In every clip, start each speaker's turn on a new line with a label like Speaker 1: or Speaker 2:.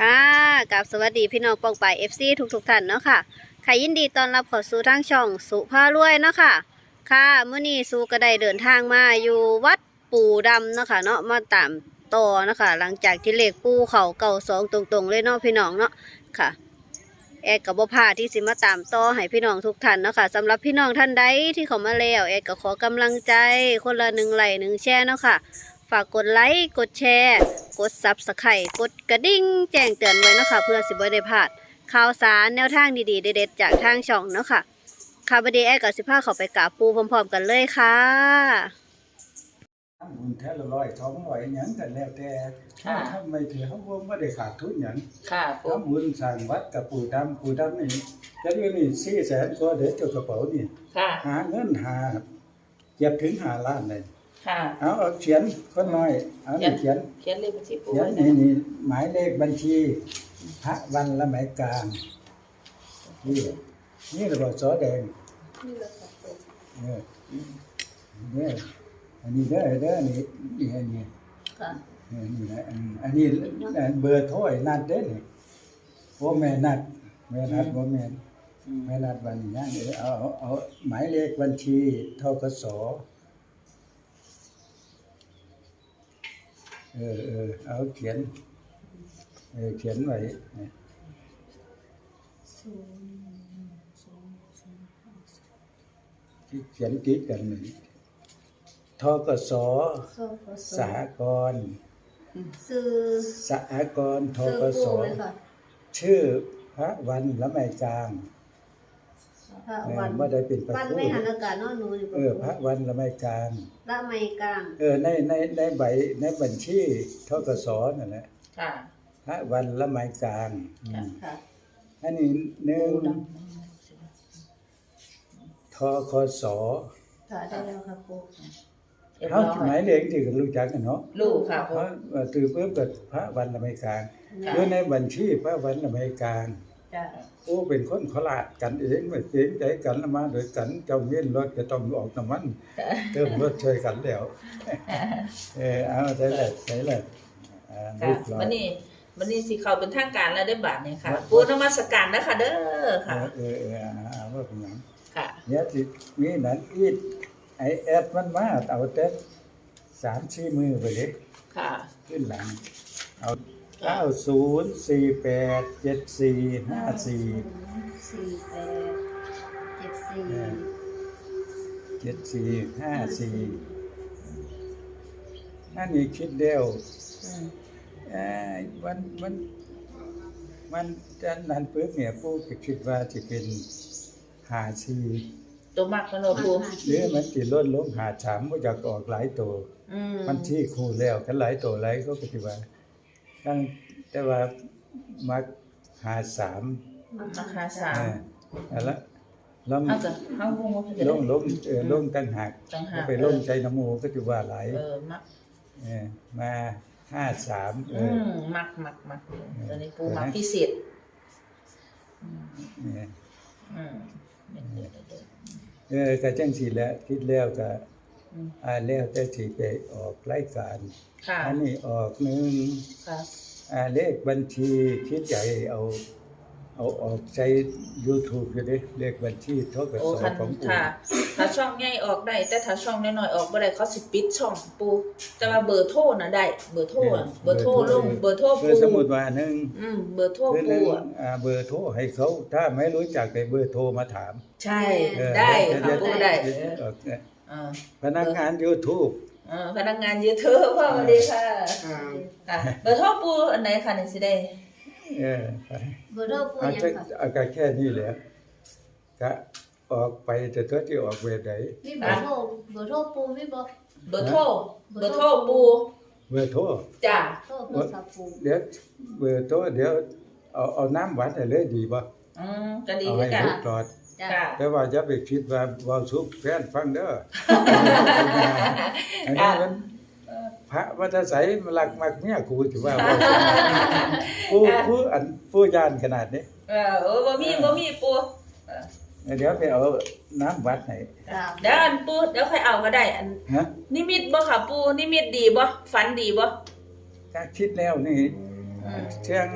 Speaker 1: ค่ะกับสวัสดีพี่น้องปองไปเอฟซีทุกๆท่านเนาะค่ะค่ะยินดีตอนรับเข้าสู่ทางช่องสุภารวยเนาะค่ะ ค่ะเมื่อนี้สุก็ได้เดินทางมาอยู่วัดปู่ดำเนาะค่ะเนาะมาตามต่อเนาะค่ะหลังจากที่เลขปู่เขาเก่าสองตรงๆเลยเนาะพี่น้องเนาะค่ะแอดกับบ่พาที่สิมาตามต่อให้พี่น้องทุกท่านเนาะค่ะสำหรับพี่น้องท่านใดที่เขามาแล้วแอดก็ขอกำลังใจคนละหนึ่งไหลหนึ่งแชร์เนาะค่ะ ฝากกดไลค์กดแชร์ กดซับสไครต์กดกระดิ่งแจ้งเตือนไว้เนาะค่ะเพื่อสิบ่ได้พลาดข่าวสารแนวทางดีๆ เด็ดๆจากทางช่องเนาะค่ะค่ะบดนี้แอดกับสิพาเขาไปกราบปูพร้อมๆกันเลยค่ะ
Speaker 2: ทำบุญแท้ละร้อยสองร้อยหยังกันแล้วแต่
Speaker 3: ค่ะ
Speaker 2: ทำไม่ถือเขาบ่ไม่ได้ขาดทุนหยัง
Speaker 3: ค่ะปู
Speaker 2: ทำบุญสร้างวัดกับปู่ดำปู่ดำนี่จะเรียกนี่สี่แสนกว่าเด็กเจ้ากระเป๋านี่
Speaker 3: ค่ะ
Speaker 2: หาเงินหาเก็บถึงหาล้านเลย
Speaker 3: ค่ะ
Speaker 2: เอาเอาเขียนคนน้อยเอานี่เขียน
Speaker 3: เขียนเลขบัญชีปู
Speaker 2: เขียน
Speaker 3: ไว้
Speaker 2: นี่
Speaker 3: นะ
Speaker 2: นี่หมายเลขบัญชี พระวันละไหมกลางนี่นี่ระบบสอแดงเนี่ยเนี่ยอันนี้เด้อเด้อนี่นี่อันนี้
Speaker 1: ค่ะ
Speaker 2: นี่นี่นะอันอันนี้อันเบอร์โทรไอ้นัดเด้นี่บ่แม่นัดแม่นัดบ่แม่นแม่นัดวันนี้เด้อเอาเอาเอาหมายเลขบัญชีทกส เออเออเอาเขียน เออเขียนไว้เนี่ยที่เขียนติดกันนี่ทกสสหกรณ์
Speaker 1: ซื้อ
Speaker 2: สหกรณ์ท
Speaker 1: ซื้อก
Speaker 2: ส
Speaker 1: ปูเลยค่ะ
Speaker 2: ชื่อพระวันละไมจาง
Speaker 1: พระ
Speaker 2: เออ
Speaker 1: วัน
Speaker 2: ไม่ได้เป็นพระ
Speaker 1: วัน
Speaker 2: ครู
Speaker 1: ไม่หันอากาศเนอนหนูอยู่
Speaker 2: เออพระวันละไมจาง
Speaker 1: ละไม่กลาง
Speaker 2: เออในในในใบในบัญชีทกสนั่นแหละ
Speaker 3: ค่ะ
Speaker 2: พระวันละไมจางอืม
Speaker 1: ค่ะ
Speaker 2: อันนี้หนึ่ง
Speaker 3: ปูด
Speaker 2: ทคส
Speaker 1: ค่ะได้แล้วค่ะปูำ
Speaker 3: เรียบ
Speaker 2: เขา
Speaker 3: ร้อย
Speaker 2: หมายเลขที่กันรู้จักกันเนาะ
Speaker 3: ลูกค่ะ
Speaker 2: เพ
Speaker 3: ปู
Speaker 2: ราะว่าตือเพิ่มกับพระวันละไมจาง
Speaker 3: ค่ะ
Speaker 2: คือในบัญชีพระวันละไมจาง
Speaker 1: จ้ะ
Speaker 2: โอ้เป็นคนขลาดกันเองไม่เกรงใจกันแล้วมาโดยกันเจ้าเวียนรถก็ต้องออกน้ำมันเติมรถช่วยกันแล้วเออเอาใส่เลยใส่เลยอ่า
Speaker 3: ค่ะ
Speaker 2: รูปร้อย
Speaker 3: วันนี้วันนี้สิเขาเป็นทางการแล้วได้บาทเนี่ยค่ะ
Speaker 2: ครับ
Speaker 3: ปูนมัสการนะคะเด้อค่ะ
Speaker 2: เออเออเอาเอาว่าเป็นหยัง
Speaker 3: ค่ะ
Speaker 2: เนี่ยที่มีนั่นอีดไอแอดมันมาเอาแต่สามสี่มือไปเลย
Speaker 3: ค่ะ
Speaker 2: ขึ้นหลังเอา เก้าศูนย์สี่แปดเจ็ดสี่ห้าสี่
Speaker 1: สี่แปดเจ็ดสี่
Speaker 2: เจ็ดสี่ห้าสี่อันนี้คิดเดียว
Speaker 3: อืม
Speaker 2: เอ่อมันมันมันจะนั้นปุ๊บเนี่ยผู้ก็คิดว่าจะเป็นหาซี
Speaker 3: ตัวมักมันโนปู
Speaker 2: หรือมันจะลดลงหาสามว่าอยากออกหลายตัว
Speaker 3: อืม
Speaker 2: มันที่คู่แล้วกันหลายตัวหลายเขาก็คิดว่า ตั้งแต่ว่ามาหาสาม
Speaker 3: ราคาสาม
Speaker 2: เออแล้วแล้ว
Speaker 3: เอาจ้ะเอาวงมาเถอะ
Speaker 2: ลงลงเออลงตั้งหัก
Speaker 3: ต่างหาก
Speaker 2: ไปลงใจน้ำหมูก็จะว่าหลาย
Speaker 3: เออมัก
Speaker 2: เออมาห้าสามเอ
Speaker 3: อื
Speaker 2: อ
Speaker 3: มมักมักมักตอนนี้ปูมักพิเศษอืม
Speaker 2: เนี่ย
Speaker 3: อืมเดี๋ยวเดี๋ยวเดี๋ยว
Speaker 2: เออก็จังสีแล้วคิดแล้วก็
Speaker 3: อืม
Speaker 2: อ่าแล้วแต่สิไปออกรายการ
Speaker 3: ค่ะ
Speaker 2: อันนี้ออกหนึ่ง
Speaker 3: ค่ะ
Speaker 2: อ่าเลขบัญชีคิดใหญ่เอาเอาออกใช้ YouTube อยู่เด้เลขบัญชีทก
Speaker 3: โอ้
Speaker 2: ส
Speaker 3: คัน
Speaker 2: ของปู่
Speaker 3: ถ้าถ้าช่องใหญ่ออกได้ แต่ถ้าช่องน้อยๆออกบ่ได้เขาสิปิดช่องปูแต่ว่าเบอร์โทรน่ะได้ เบอร์โทรอะเบอร์โทรลงเบอร์โทร
Speaker 2: คื
Speaker 3: ปู
Speaker 2: อสมมุติว่าหนึ่ง
Speaker 3: อืมเบอร์โทร
Speaker 2: คือห
Speaker 3: ปู
Speaker 2: นึ่ง
Speaker 3: อะ
Speaker 2: อ่าเบอร์โทรให้เขาถ้าไม่รู้จักไปเบอร์โทรมาถาม
Speaker 3: ใช่
Speaker 2: เออ
Speaker 3: ได้
Speaker 2: เยว
Speaker 3: ค่ะ
Speaker 2: เยว
Speaker 3: ปูได้
Speaker 2: เยวเออ เนี่ย
Speaker 3: เออ
Speaker 2: พนักงาน YouTube
Speaker 3: เออพนักงานยูทูบพ่อสวัสดีค่ะค่ะเบอร์โทรปูอันไหนค่ะนี่สิได้
Speaker 2: เออ
Speaker 1: เบอร์โทรปู
Speaker 2: เอา
Speaker 1: ยัง
Speaker 2: แค่
Speaker 1: ค่ะ
Speaker 2: เอาก็แค่นี้แหละก็ออกไปแต่ตัวที่ออกเวรไหน
Speaker 1: มีเบอร์โทรเบอร์โทรปูมีบ่
Speaker 3: เบอร์โทรเบอร์โทรปู
Speaker 2: เบอร์โทร
Speaker 3: จ้ะ
Speaker 1: โทรโทรศัพท์ปู
Speaker 2: เดี๋ยวเบอร์โทรเดี๋ยวเอาเอาน้ำหวานให้เลยดีป่ะ
Speaker 3: อืมก็ดี
Speaker 2: เอา
Speaker 3: คื
Speaker 2: ให้
Speaker 3: อกัน
Speaker 2: ทุกตอด
Speaker 1: จ้ะ
Speaker 3: ค่ะ
Speaker 2: แต่ว่าอย่าไปคิดว่าเว้าสุกแฟนฟังเด้อ อันนี้มันพระวัดไสยมันรักมักเมียกูถือว่าเว้าผู้ผู้อันผู้ยานขนาดนี้
Speaker 3: เออโอ้บ่มีบ่มีปู
Speaker 2: เดี๋ยวไปเอาน้ำวัดให้
Speaker 1: จ้ะ
Speaker 3: เดี๋ยวอันปูเดี๋ยวค่อยเอาก็ได้อัน
Speaker 2: ฮะ
Speaker 3: นิมิตบ่ค่ะปูนิมิตดีบ่ฝันดีบ่
Speaker 2: ถ้าคิดแล้วนี่
Speaker 3: อืม
Speaker 2: เชียง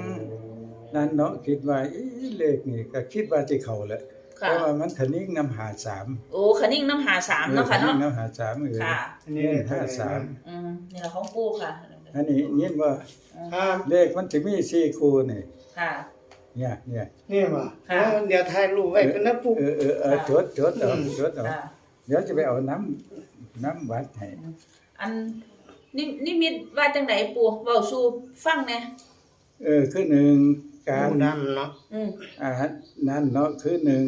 Speaker 2: นั่นเนาะคิดว่าเอ๊ะเลขนี่ก็คิดว่าสิเข้าแหละ
Speaker 3: ค่ะ
Speaker 2: เพราะว่ามันทะนิ่งนำหาสาม
Speaker 3: โอ้คันนิ่งน้ำหาสามเนาะค่ะ
Speaker 2: ทนิ่
Speaker 3: เนาะ
Speaker 2: งนำหาสามเออ
Speaker 3: ค่ะ
Speaker 4: อันนี้
Speaker 2: นี่ห้าสาม
Speaker 3: อืมนี่แหละของปูค่ะ
Speaker 2: อันนี้ยินว่า
Speaker 4: ครับ
Speaker 2: เลขมันสิมีสี่คู่นี่
Speaker 3: ค่ะ
Speaker 2: เนี่ยเนี่ย
Speaker 4: นี่ว่ะ
Speaker 3: ค่ะ
Speaker 4: เอาเดี๋ยวถ่ายรูปไว้กันนะปุ๊บ
Speaker 2: เออเออเออจดจดเอา
Speaker 4: อืม
Speaker 2: จดเอา
Speaker 3: ค่ะ
Speaker 2: เดี๋ยวจะไปเอาน้ำน้ำวัดให้
Speaker 3: อันนี่นี่มิดว่าจังไดปูเว้าสู่ฟังแหน่
Speaker 2: เออคือหนึ่ง การ
Speaker 4: ผู้นำเนาะ
Speaker 3: อืม
Speaker 2: อ่านั่นเนาะคือหนึ่ง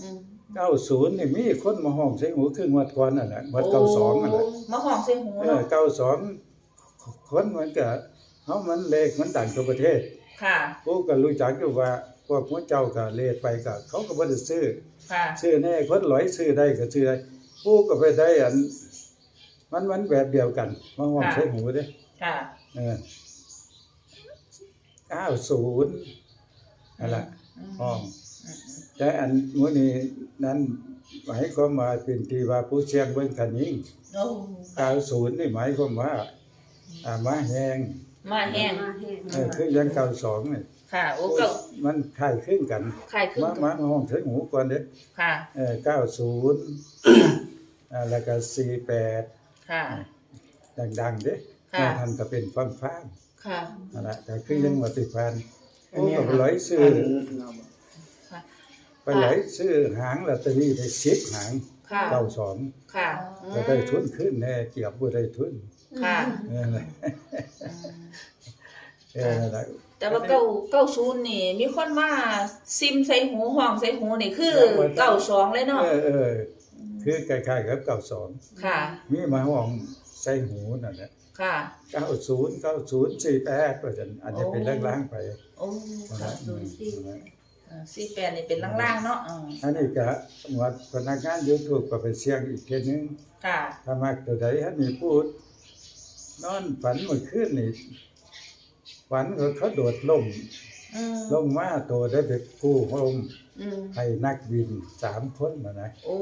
Speaker 3: อืม
Speaker 2: เก้าศูนย์นี่มีคนมาห้องใส่หูคืองวดก่อนนั่นแหละงวดเก้าสองนั่นแหละ
Speaker 3: โมาห้องใส่หู
Speaker 2: เออ
Speaker 3: เนาะ
Speaker 2: เก้าสองคนมันก็เขามันเลขมันต่างตัวประเทศ
Speaker 3: ค่ะ
Speaker 2: ผู้ก็รู้จักอยู่ว่าพวกหัวเจ้าก็เลขไปก็เขาก็บ่ได้ซื้อ
Speaker 3: ค่ะ
Speaker 2: ซื้อแน่คนหลอยซื้อได้ก็ซื้อได้ผู้ก็ไปได้อันมันมันแบบเดียวกันมาห้องใส่หูเด้
Speaker 3: ค่ะ
Speaker 2: เออ เก้าศูนย์นั่นแหละ
Speaker 3: ม
Speaker 2: ห้อง
Speaker 3: อืม
Speaker 2: แต่อันมื้อนี้นั้นหมายความว่าเป็นที่ว่าผู้เชียงเบิ่งคันยิง
Speaker 3: โอ้
Speaker 2: 90นี่หมายความว่าอ่ามาแฮง
Speaker 3: มาแห้ง
Speaker 1: มาแห้ง
Speaker 2: เออคือยัง92นี่
Speaker 3: ค่ะ โอ้เก็
Speaker 2: มันคล้ายคลึงกัน
Speaker 3: คลายขึ้น
Speaker 2: มามามาห้องถึงหูก่อนเด้
Speaker 3: ค่ะ
Speaker 2: เออ90อ่าแล้วก็48
Speaker 3: ค่ะ
Speaker 2: ดังๆเด้
Speaker 3: ค่ะ
Speaker 2: ท่านก็เป็นฟังฟ้าง
Speaker 3: ค่ะ
Speaker 2: นั่นแหละก็คือยังว่าติดพัน
Speaker 4: อั
Speaker 2: ผู้
Speaker 4: นนี้
Speaker 2: ก็ไปร้อยซื้อ
Speaker 4: อัน
Speaker 3: ค่ะ
Speaker 2: ไปร้อยซื้อหางลอตเตอรี่ได้10หาง
Speaker 3: ค่ะ
Speaker 2: 92
Speaker 3: ค่ะ
Speaker 2: ก็ได้ทุนขึ้นแน่เกียบบ่ได้ทุน
Speaker 3: ค่ะ
Speaker 2: เออนั่นแหละ
Speaker 3: อืม
Speaker 2: เออนั่นแหละ
Speaker 3: แต่ว่าเก้าเก้าศูนย์นี่ มีคนมาซิมใส่หูห้องใส่หูนี่คือเก้าสองเลยเนาะ
Speaker 2: เออเออคือคล้ายๆกับเก้าสอง
Speaker 3: ค่ะ
Speaker 2: มีมาห้องใส่หูนั่นแหละ
Speaker 3: ค่ะ
Speaker 2: เก้าศูนย์เก้าศูนย์สี่แปดว่าจันอันนี้เป็นล่างๆไป
Speaker 3: โอ้
Speaker 2: นั่นแห
Speaker 3: ค่ะ
Speaker 2: ละอืมนั่นแหละ
Speaker 3: สี่แปดนี่เป็นล่างๆเนาะอืม
Speaker 2: อันนี้ก็หมวดพนักงานยูทูบก็ไปเสียงอีกเทีนึง
Speaker 3: ค่ะ
Speaker 2: ถ้ามักตัวใดอันนี้พูด นอนฝันเมื่อคืนนี่ฝันว่าเขาโดดล่ม
Speaker 3: อืม
Speaker 2: ลงมาตัวได้ไปกู้โฮม
Speaker 3: อืม
Speaker 2: ให้นักบินสามคนนะนะ
Speaker 3: โอ้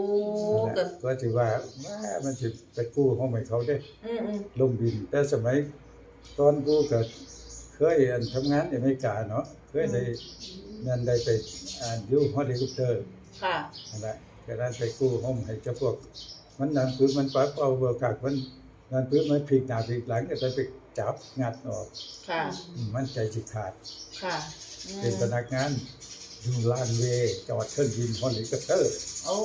Speaker 2: นั่นแห
Speaker 3: ก็
Speaker 2: ละก็ถือว่าว่ามันจะไปกู้โฮมให้เขาได้
Speaker 3: อืมอืม
Speaker 2: ลงบิน แต่สมัยตอนกูก็เคยอันทำงานในอเมริกาเนาะเคยได้นั่นได้ไปอ่านยูฮอลิคอปเตอร์
Speaker 3: ค่ะ
Speaker 2: นั่นแหละก็นั้นไปกู้ห้องให้เจ้าพวก มันนั่นคือมันปั๊บเอาเบอร์กากมันนั่นคือมันพลิกหน้าพลิกหลังก็ไปไป จับงัดออก
Speaker 3: ค่ะ
Speaker 2: อืมมันใจสิขาด
Speaker 3: ค่ะอืม
Speaker 2: เป็นพนักงานอยู่ลานเวย์จอดเครื่องบินฮอลิคอปเตอร์
Speaker 3: โอ้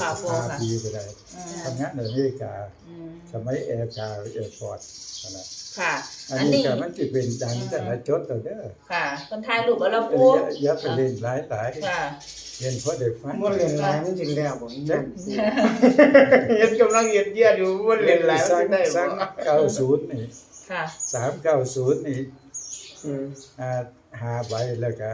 Speaker 3: ค่ะโฟ
Speaker 2: พา
Speaker 3: ค่ะ
Speaker 2: ปีไปได้
Speaker 3: อืม
Speaker 2: ทำงานในอเมริกา
Speaker 3: อืม
Speaker 2: สมัยแอร์กาแอร์พอร์ตนั่นแหละ
Speaker 3: ค่ะ
Speaker 2: อัน
Speaker 3: อัน
Speaker 2: นี้
Speaker 3: นี้
Speaker 2: ก็มันจะเป็นดังแต่ละจดเอาเด้อ
Speaker 3: ค่ะ คนถ่ายรูปเอาแล้ว
Speaker 2: เอ
Speaker 3: ปู
Speaker 2: ออย่าอย่าไปเล่นหลายหลาย
Speaker 3: ค่ะ
Speaker 2: เรียนเพราะเด็กฟัง
Speaker 4: บ่เล่นหลายมันสิแล้วบ่เฮ็ดเฮ็ดกำลังเฮ็ดเยียดอยู่บ่เล่นหลาย
Speaker 2: สร้า
Speaker 4: มั
Speaker 2: ง
Speaker 4: นได้
Speaker 2: สร้าง
Speaker 4: บ่
Speaker 2: เก้าศูนย์นี่
Speaker 3: ค่ะ
Speaker 2: สามเก้าศูนย์นี่
Speaker 4: อืม
Speaker 2: อ่าห้าใบแล้วก็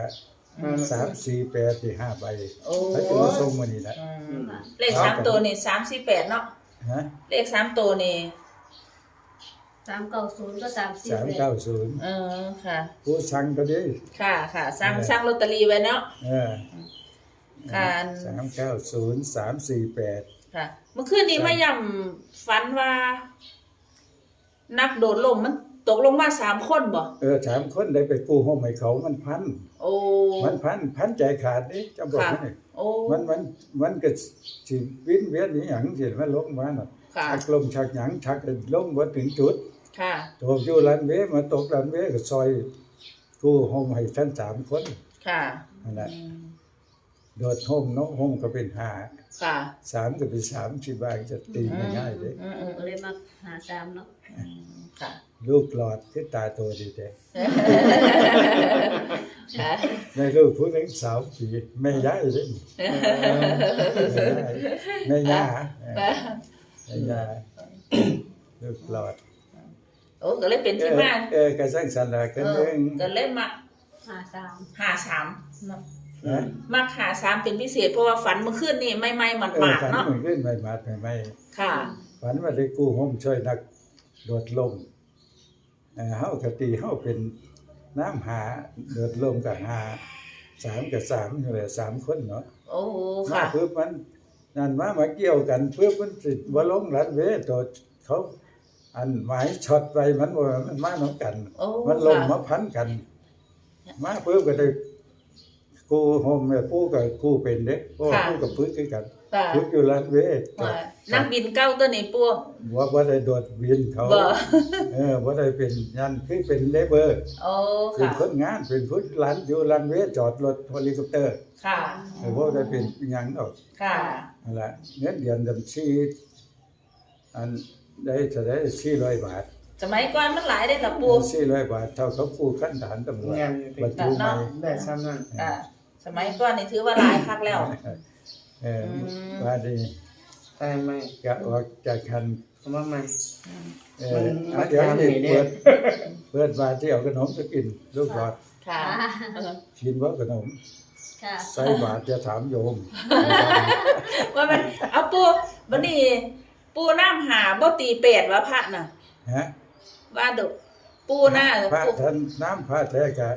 Speaker 2: สามสี่แปดที่ห้าใบ
Speaker 3: โอ้
Speaker 2: แล้วจะมาส่งมานี่แหละ
Speaker 3: อืมเลขสามตัวนี่สามสี่แปดเนาะ
Speaker 2: ฮะ
Speaker 3: เลขสามตัวนี่
Speaker 1: สามเก้าศูนย์ก็สามสี่
Speaker 2: สาม
Speaker 1: แปด
Speaker 2: เก้าศูนย์
Speaker 3: เออค่ะ
Speaker 2: ผู้สั่งก็ดี
Speaker 3: ค่ะค่ะสร้างสร้างลอตเตอรี่ไว้เนาะ
Speaker 2: เออ
Speaker 3: ค่ะ
Speaker 2: สามเก้าศูนย์สามสี่แปด
Speaker 3: ค่ะ เมื่อคืนนี้มาย่ำฝันว่า นักโดดลมมันตกลงมาสามคนบ่
Speaker 2: เออสามคนได้ไปกู้ห้องให้เขามันพัน
Speaker 3: โอ้
Speaker 2: มันพันพันใจขาดนี่จะบอก
Speaker 3: ค่ะ
Speaker 2: ให้
Speaker 3: โอ้
Speaker 2: มันมันมันก็สิวินเวียนนี่หยังสิมันลงมาน่ะ
Speaker 3: ค่ะ
Speaker 2: ชักลมชักหยังชักลงบ่ถึงจุด
Speaker 3: ค่ะ
Speaker 2: ตกอยู่ลันเวมาตกลันเวก็ซอยกู้ห้องให้ทั้งสามคน
Speaker 3: ค่ะ
Speaker 2: นั่นแหละ
Speaker 3: อืม
Speaker 2: โดดห้องเนาะห้องก็เป็นห้า
Speaker 3: ค่ะ
Speaker 2: สามก็เป็นสามที่บ้านจะตีง่ายๆเลย
Speaker 3: อืมอืม
Speaker 1: ก็เลยมาหาสามเนาะ
Speaker 3: อืมค่ะ
Speaker 2: ลูกหลอดคือตาโตดีแต่
Speaker 3: ค่ะ
Speaker 2: ในลูกผู้หนึงสาวปีแม่ย้ายเลยแม่ย่าแม่ย่าลูกหลอด
Speaker 3: โอ้ก็เลยเป็น
Speaker 2: เอ
Speaker 3: ที่
Speaker 2: อ
Speaker 3: มา
Speaker 2: เออกระสังสันละกัน
Speaker 3: เอ
Speaker 2: เอ
Speaker 3: องก็เลยมา
Speaker 1: หาสาม
Speaker 3: หาสามเนาะ
Speaker 2: นะ
Speaker 3: มักหาสามเป็นพิเศษเพราะว่าฝันเมื่อคืนนี่ไม่ไม่หมาด
Speaker 2: เอ
Speaker 3: ห
Speaker 2: อ
Speaker 3: มาด
Speaker 2: ฝัน
Speaker 3: เนาะ
Speaker 2: มันขึ้นไม่มาไม่ไม่
Speaker 3: ค่ะ
Speaker 2: ฝันว่าได้กู้ห้องช่วยนักโดดลมเออเฮาก็ตีเฮาเป็นน้ำหาโดดลมกับหาสามกับสามอยู่เลยสามคนเนาะ
Speaker 3: โอ้โห
Speaker 2: มา
Speaker 3: ค่ะ
Speaker 2: ปึ๊บมันนั่นมามาเกี่ยวกันปึ๊บมันสิบ่ลงรันเวตัวเขาอันหมายช็อตไปมันบ่มันมานํกัน
Speaker 3: โอ้
Speaker 2: มันลง
Speaker 3: ค่ะ
Speaker 2: มาพันกัน มาปึ๊บก็ได้ กูโฮมแม่ปู่ก็กูเป็นเด้เพราะว่า
Speaker 3: ค่ะ
Speaker 2: ปู่กับพึ่งคือกัน
Speaker 3: ค่ะ
Speaker 2: พึ่งอยู่รัดเวท
Speaker 3: ว่านักบินเก้าตัวนี้ปู
Speaker 2: ว่าว่าได้โดดบินเขา
Speaker 3: บ่
Speaker 2: เออว่าได้เป็นยันคือเป็นเลเบอร์
Speaker 3: โอ้
Speaker 2: เป็น
Speaker 3: ค่ะ
Speaker 2: คนงานเป็นผู้รันอยู่รันเวทจอดรถเฮลิคอปเตอร์
Speaker 3: ค่ะ
Speaker 2: แต่ว่าได้เป็นหยังออก
Speaker 3: ค่ะ
Speaker 2: นั่นแหละเงินเดือนดำชีอันได้จะได้400บาท
Speaker 3: สมัยก่อนมันหลายได้อค่ะปู
Speaker 2: 400บาท เท่ากับผู้ขั้นฐานตำรวจ
Speaker 4: งานอยู่ติ
Speaker 2: บรรจุใหม่
Speaker 4: ได้ซ้ำนั่น
Speaker 3: อ่า สมัยก่อนนี่ถือว่าหลายคักแล้ว
Speaker 2: เออ
Speaker 3: ม
Speaker 2: ว่าดี
Speaker 4: ตายไหม
Speaker 2: กะออกจากคัน
Speaker 4: เอามาใหม่
Speaker 2: เอ
Speaker 4: มั
Speaker 2: อน
Speaker 4: มา
Speaker 2: เดี๋ยว
Speaker 4: ทำ
Speaker 2: นี้
Speaker 4: ให้เนี่ย
Speaker 2: เปิดเปิดบาทที่เอาขนมจะกินลูกหลอด
Speaker 3: ค่ะ
Speaker 2: กินว่าขนม
Speaker 1: ค่ะ
Speaker 2: ใส่บาทจะถามโยม
Speaker 3: ว่ามันเอาปูบัดนี้ปูน้ำหาบ่ตีเป็ดว่าพระน่ะ
Speaker 2: ฮะ
Speaker 3: ว่าดอกปูหน้า
Speaker 2: พระ
Speaker 3: ปู
Speaker 2: ท่านน้ำพระแท้กะ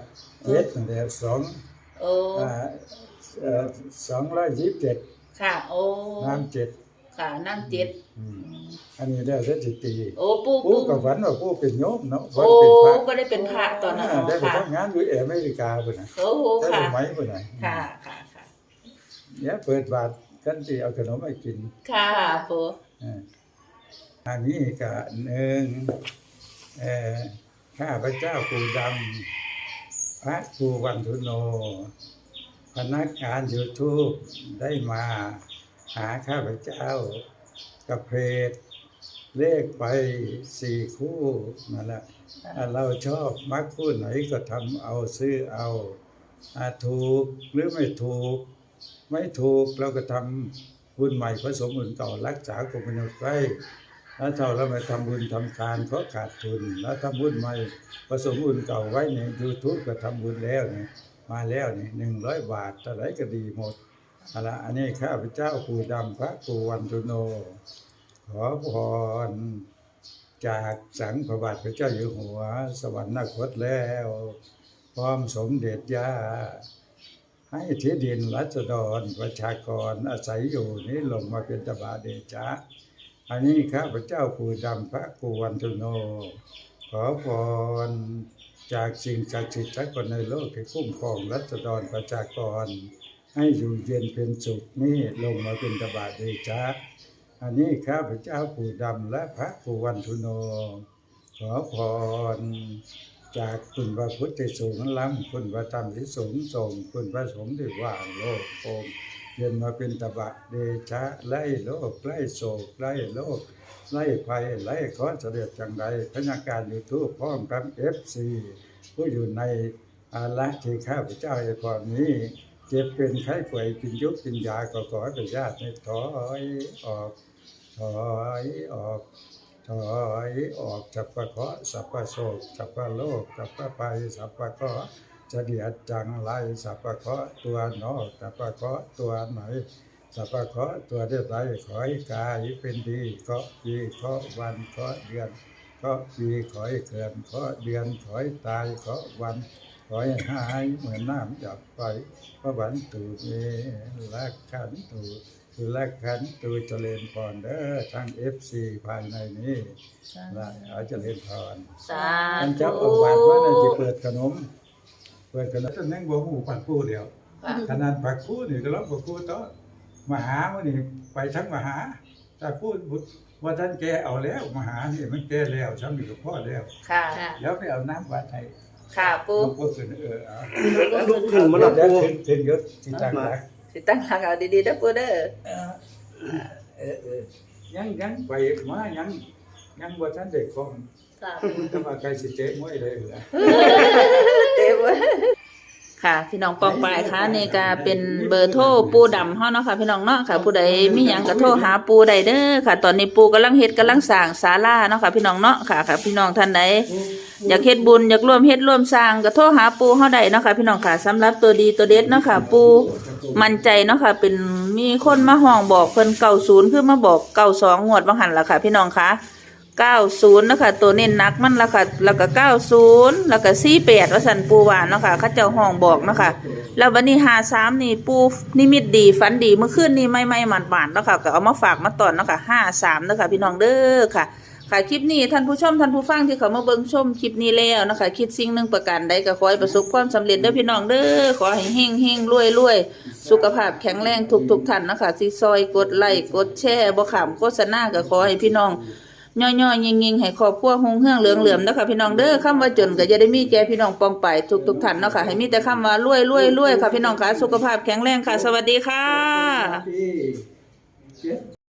Speaker 2: เจ็ดนั่นแหละสอง
Speaker 3: โอ้
Speaker 2: อ่าเอ่อสองร้อยยี่สิบเจ็ด
Speaker 3: ค่ะ โอ้
Speaker 2: น้ำเจ็ด
Speaker 3: ค่ะน้ำเจ็ด
Speaker 2: อืมอันนี้ได้สถิติ
Speaker 3: โอ้ปู
Speaker 2: ผู้
Speaker 3: ปู
Speaker 2: กับฝันว่าผู้เป็นโยมเนาะฝั
Speaker 3: โอ้
Speaker 2: นเป็นพระ
Speaker 3: บ่ได้เป็นพระตอนนั้น
Speaker 2: อ่าได้ไป
Speaker 3: ค่ะ
Speaker 2: ทำงานอยู่อเมริกาพุ่นน่ะ
Speaker 3: โอ้
Speaker 2: ได้
Speaker 3: ค่ะ
Speaker 2: ไปไหมพุ่นน่ะ
Speaker 3: ค่ะค่ะค่ะ
Speaker 2: เนี่ยเปิดบาทกันที่เอาขนมให้กิน
Speaker 3: ค่ะปู
Speaker 2: อ่าอันนี้ก็หนึ่งเอ่อข้าพระเจ้าปู่ดำ พระปู่วันทุโน พนักงานยูทูบได้มาหาข้าพเจ้ากระเพดเลขไปสี่คู่นั่นแหละเราชอบมักคู่ไหนก็ทำเอาซื้อเอาถูกหรือไม่ถูก ไม่ถูกเราก็ทำบุญใหม่ผสมบุญเก่ารักษากมนุษย์ไว้ แล้วถ้าเราไม่ทำบุญทำการเพราะขาดทุน แล้วทำบุญใหม่ผสมบุญเก่าไว้ในยูทูบก็ทำบุญแล้วเนี่ยมาแล้วนี่หนึ่งร้อยบาทเท่าไรก็ดีหมดเอาละอันนี้ข้าพเจ้าปู่ดำพระปู่วันตุโน ขอพรจากสังพระบาทพระเจ้าอยู่หัว สวรรคตแล้ว พร้อมสมเด็จย่าให้ที่ดินรัศดรประชากรอาศัยอยู่นี้ลงมาเป็นตบาเดชะ อันนี้ข้าพเจ้าปู่ดำพระปู่วันตุโน ขอพรจากสิ่งศักดิ์สิทธิ์ทั้งคนในโลกที่คุ้มครองรัศดรประชากร ให้อยู่เย็นเป็นสุขนี่ลงมาเป็นตบาทเดชะอันนี้ข้าพเจ้าปู่ดำและพระปู่วันทุโน ขอพรจากคุณพระพุทธสูงล้ำคุณพระธรรมที่สูงส่งคุณพระสงฆ์ที่ว่างโลกโอม เย็นมาเป็นตบะเดชะไล่โลกไล่โศกไล่โลกไล่ภัยไล่ขอเสด็จจังใดพนักงานยูทูบพร้อมกับเอฟซีผู้อยู่ในอาละที่ข้าพเจ้าไอ้พรนี้ เจ็บเป็นไข้ป่วยกินยุบกินยาก็ขอให้ปญาติให้ถอยออกถอยออกถอยออกสัพพะเคาะสัพพะโศกสัพพะโลกสัพพะภัยสัพพะเคาะ ห์จะเดียดจังไรสัพพะเคราะห์ตัวนอกสัพพะเคราะห์ตัวไหนสัพพะเคราะห์ตัวเดียวไรขอให้กายเป็นดีเคราะห์ปีเคราะห์วันเคราะห์เดือนเคราะห์ปีขอให้เกิดเคราะห์เดือนขอให้ตายเคราะห์วันขอให้หายเหมือนน้ำหยับไปพระวันตูเมลักขันตูคือลักขันตูเจริญพรเด้อทั้งเอฟซีภายในนี้ละเอาเจริญพร
Speaker 3: สา
Speaker 2: อัน
Speaker 3: ธุ
Speaker 2: เจ้าองค์บาทว่าน่าจะเปิดขนม เปิดขนมจนนั่งบัวหมูปักคู่เดียว
Speaker 3: ค่ะ
Speaker 2: ขนาดปักคู่นี่ก็ร้องปักคู่ต่อมาหาวันนี้ไปทั้งมาหาแต่พูดว่าท่านแกเอาแล้วมาหานี่มันแกแล้วฉันมีกับพ่อแล้ว
Speaker 3: ค่ะ
Speaker 1: ค่ะ
Speaker 2: แล้วไปเอาน้ำวัดให้
Speaker 3: ค่ะปู
Speaker 2: ลูกก็ขึ้นเออเอา
Speaker 4: ลุกขึ้นมาแล้ว
Speaker 2: แล้ว
Speaker 4: ปู
Speaker 2: ขึ้นขึ้นยศที่ต่างหลัก
Speaker 3: สิตั้งหลักเอาดีๆเด้อปูเด้อ
Speaker 2: เออเออเออยังยังไปมายังยังว่าท่านเด็กของ
Speaker 1: ค่ะ
Speaker 2: ก็มาไกลสิเตะมวยเลยเหรอ
Speaker 3: เต็มเว้ย ค่ะ พี่น้องปองปลายค่ะนี่ก็เป็นเบอร์โทรปูดำเฮาเนาะค่ะ พี่น้องเนาะค่ะ ผู้ใดมีหยังก็โทรหาปูได้เด้อค่ะ ตอนนี้ปูกำลังเฮ็ดกำลังสร้างศาลาเนาะค่ะ พี่น้องเนาะค่ะค่ะ พี่น้องท่านใดอยากเฮ็ดบุญอยากร่วมเฮ็ดร่วมสร้างก็โทรหาปูเฮาได้เนาะค่ะ พี่น้องค่ะสำหรับตัวดีตัวเด็ดเนาะค่ะ ปูมั่นใจเนาะค่ะ เป็นมีคนมาห้องบอกเพิ่น90คือมาบอก92งวดบางหันล่ะค่ะ พี่น้องค่ะ 90นะคะตัวเน้นนักมันล้วค่ะแล้วก็90แล้วก็48ว่าสันปูหวานเนาะค่ะเขาเจ้าห้องบอกเนาะค่ะแล้ววันนี้53นี่ปูนิมิตดีฝันดีเมื่อคืนนี้ไม่ไม่หมันหวานเนาะค่ะก็เอามาฝากมาตอนเนาะค่ะ53เนาะค่ะพี่น้องเด้อค่ะค่ะคลิปนี้ท่านผู้ชมท่านผู้ฟังที่เขามาเบิ่งชมคลิปนี้แล้วนะคะ คิดสิ่งหนึ่งประการใดก็ขอให้ประสบความสำเร็จเด้อพี่น้องเด้อขอให้เฮงเฮงรวยรวยสุขภาพแข็งแรงทุกทุกท่านนะคะสิซอยกดไลค์กดแชร์บ่ขามโฆษณาก็ขอให้พี่น้อง ย่อยๆยิงๆให้ครอบครัวหงเฮืองเหลืองเหลื่อมนะคะพี่น้องเด้อคำว่าจนก็จะได้มีแก่พี่น้องปองไปทุกทุกท่านเนาะค่ะให้มีแต่คำว่ารวยรวยรวยค่ะพี่น้องค่ะสุขภาพแข็งแรงค่ะ สวัสดีค่ะ